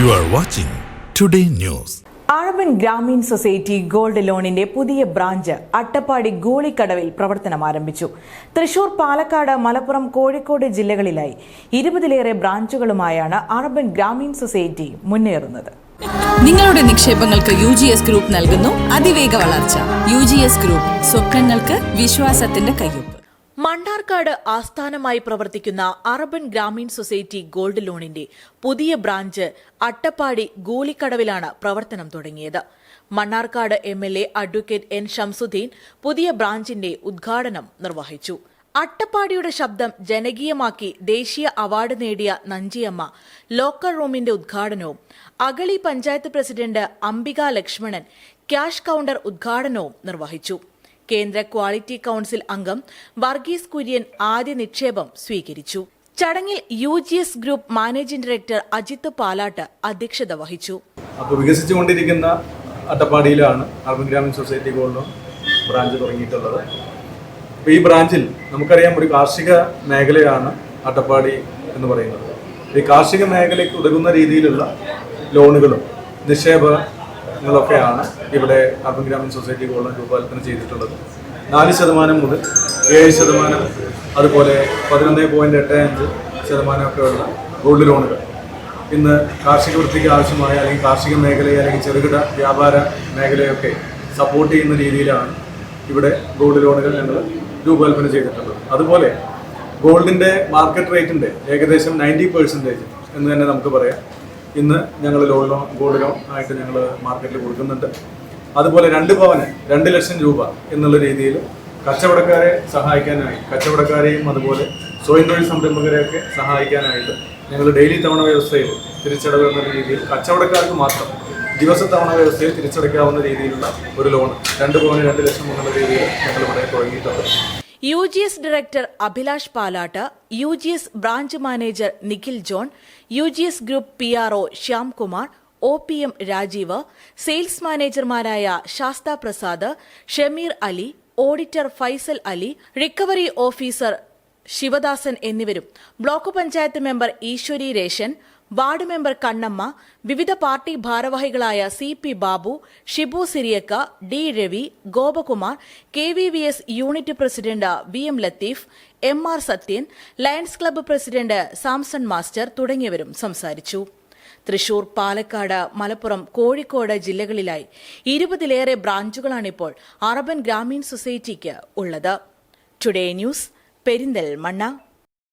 You are watching Today News. Urban Grameen society gold ലോണിന്റെ പുതിയ branch Attappadi ഗോളിക്കടവിൽ പ്രവർത്തനം ആരംഭിച്ചു. തൃശൂർ പാലക്കാട് മലപ്പുറം കോഴിക്കോട് ജില്ലകളിലായി ഇരുപതിലേറെ ബ്രാഞ്ചുകളുമായാണ് അർബൻ ഗ്രാമീൺ സൊസൈറ്റി മുന്നേറുന്നത്. നിങ്ങളുടെ നിക്ഷേപങ്ങൾക്ക് യു ജി എസ് ഗ്രൂപ്പ് നൽകുന്നു അതിവേഗ വളർച്ച. യു ജി എസ് ഗ്രൂപ്പ് സ്വപ്നങ്ങൾക്ക് വിശ്വാസത്തിന്റെ കയ്യൊപ്പ്. മണ്ണാർക്കാട് ആസ്ഥാനമായി പ്രവർത്തിക്കുന്ന അർബൻ ഗ്രാമീൺ സൊസൈറ്റി ഗോൾഡ് ലോണിന്റെ പുതിയ ബ്രാഞ്ച് അട്ടപ്പാടി ഗൂളിക്കടവിലാണ് പ്രവർത്തനം തുടങ്ങിയത്. Mannarkkad M L A advocate N Shamsudheen പുതിയ ബ്രാഞ്ചിന്റെ ഉദ്ഘാടനം നിർവഹിച്ചു. അട്ടപ്പാടിയുടെ ശബ്ദം ജനകീയമാക്കി ദേശീയ അവാർഡ് നേടിയ നഞ്ചിയമ്മ ലോക്കർ റൂമിന്റെ ഉദ്ഘാടനവും Agali panchayat president Ambika Lakshmanan cash counter ഉദ്ഘാടനവും നിർവഹിച്ചു. കേന്ദ്ര ക്വാളിറ്റി കൌൺസിൽ അംഗം വർഗീസ് കുര്യൻ ആദ്യ നിക്ഷേപം സ്വീകരിച്ചു. ചടങ്ങിൽ U G S group managing director Ajith Palatt അധ്യക്ഷത വഹിച്ചു. അപ്പോൾ വികസിച്ചുകൊണ്ടിരിക്കുന്ന അട്ടപ്പാടിയിലാണ് urban Grameen society gold loan branch തുടങ്ങിയിട്ടുള്ളത്. അപ്പോൾ ഈ ബ്രാഞ്ചിൽ നമുക്കറിയാം ഒരു കാർഷിക മേഖലയാണ് അട്ടപ്പാടി എന്ന് പറയുന്നത്. ഈ കാർഷിക മേഖലയ്ക്ക് ഉതകുന്ന രീതിയിലുള്ള ലോണുകളും നിക്ഷേപങ്ങളൊക്കെയാണ് ഇവിടെ urban Grameen society gold loan രൂപകൽപ്പന ചെയ്തിട്ടുള്ളത്. നാല് ശതമാനം മുതൽ ഏഴ് ശതമാനം അതുപോലെ പതിനൊന്ന് പോയിന്റ് എട്ട് അഞ്ച് ശതമാനമൊക്കെയുള്ള ഗോൾഡ് ലോണുകൾ. ഇന്ന് കാർഷിക വൃത്തിക്ക് ആവശ്യമായ അല്ലെങ്കിൽ കാർഷിക മേഖലയെ അല്ലെങ്കിൽ ചെറുകിട വ്യാപാര മേഖലയൊക്കെ സപ്പോർട്ട് ചെയ്യുന്ന രീതിയിലാണ് ഇവിടെ ഗോൾഡ് ലോണുകൾ ഞങ്ങൾ രൂപകൽപ്പന ചെയ്തിട്ടുള്ളത്. അതുപോലെ ഗോൾഡിന്റെ മാർക്കറ്റ് റേറ്റിന്റെ ഏകദേശം നയന്റി പെർസെന്റേജ് എന്ന് തന്നെ നമുക്ക് പറയാം. ഇന്ന് ഞങ്ങൾ ലോൺ ലോൺ ഗോൾഡ് ലോൺ ആയിട്ട് ഞങ്ങൾ മാർക്കറ്റിൽ കൊടുക്കുന്നുണ്ട്. അതുപോലെ രണ്ട് പവന് രണ്ട് ലക്ഷം രൂപ എന്നുള്ള രീതിയിൽ കച്ചവടക്കാരെ സഹായിക്കാനായി കച്ചവടക്കാരെയും അതുപോലെ സ്വയം തൊഴിൽ സംരംഭകരെയൊക്കെ സഹായിക്കാനായിട്ട് ഞങ്ങൾ ഡെയിലി തവണ വ്യവസ്ഥയിൽ തിരിച്ചടവ് എന്ന രീതിയിൽ കച്ചവടക്കാർക്ക് മാത്രം ദിവസ തവണ വ്യവസ്ഥയിൽ തിരിച്ചടയ്ക്കാവുന്ന രീതിയിലുള്ള ഒരു ലോൺ രണ്ട് പവന് രണ്ട് ലക്ഷം എന്നുള്ള രീതിയിൽ ഞങ്ങൾ ഇവിടെ തുടങ്ങിയിട്ടുണ്ട്. U G S director Abhilash Palatt U G S branch manager Nikhil John U G S group P R O Shyamkumar O P M Rajeev sales മാനേജർമാരായ Sastha Prasad Shameer Ali auditor Faisal Ali recovery officer Sivadasan എന്നിവരും block panchayat member Easwari Reshan ward member Kannamma വിവിധ party ഭാരവാഹികളായ C P Babu Shibu Siriyakka D Ravi Gopakumar K V V S unit president V M Latheef M R Sathyan lions club president Samson master തുടങ്ങിയവരും സംസാരിച്ചു. തൃശൂർ പാലക്കാട് മലപ്പുറം കോഴിക്കോട് ജില്ലകളിലായി ഇരുപതിലേറെ ബ്രാഞ്ചുകളാണിപ്പോൾ urban Grameen സൊസൈറ്റിക്ക് ഉള്ളത്. Today news Perinthalmanna.